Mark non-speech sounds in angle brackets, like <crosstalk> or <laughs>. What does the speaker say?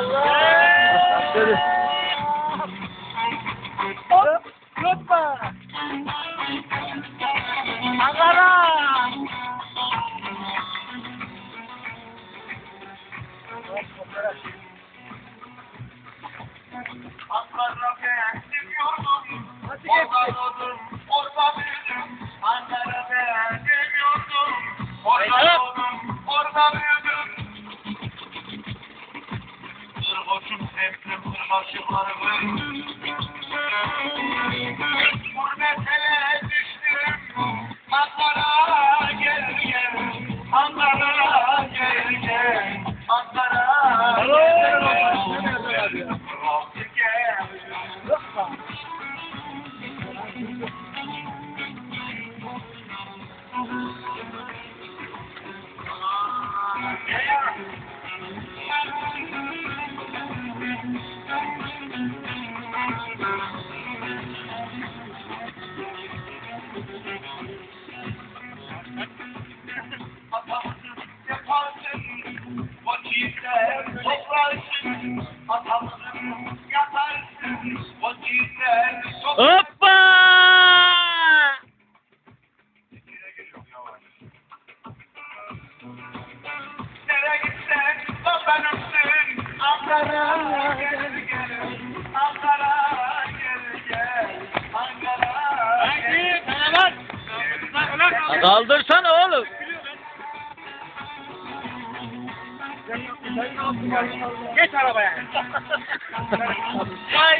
Hadi. Hop. Hoppa. Ankara. Ankara beğendim yurdum. Orada doğdum, sevdim kırbaçıklarımı. Gurbetele düştüm. Ankara Hoppa! Nereye gitsen o benimsin. Ankara gel. Kaldırsana oğlum. Geç arabaya. <laughs> Haydi.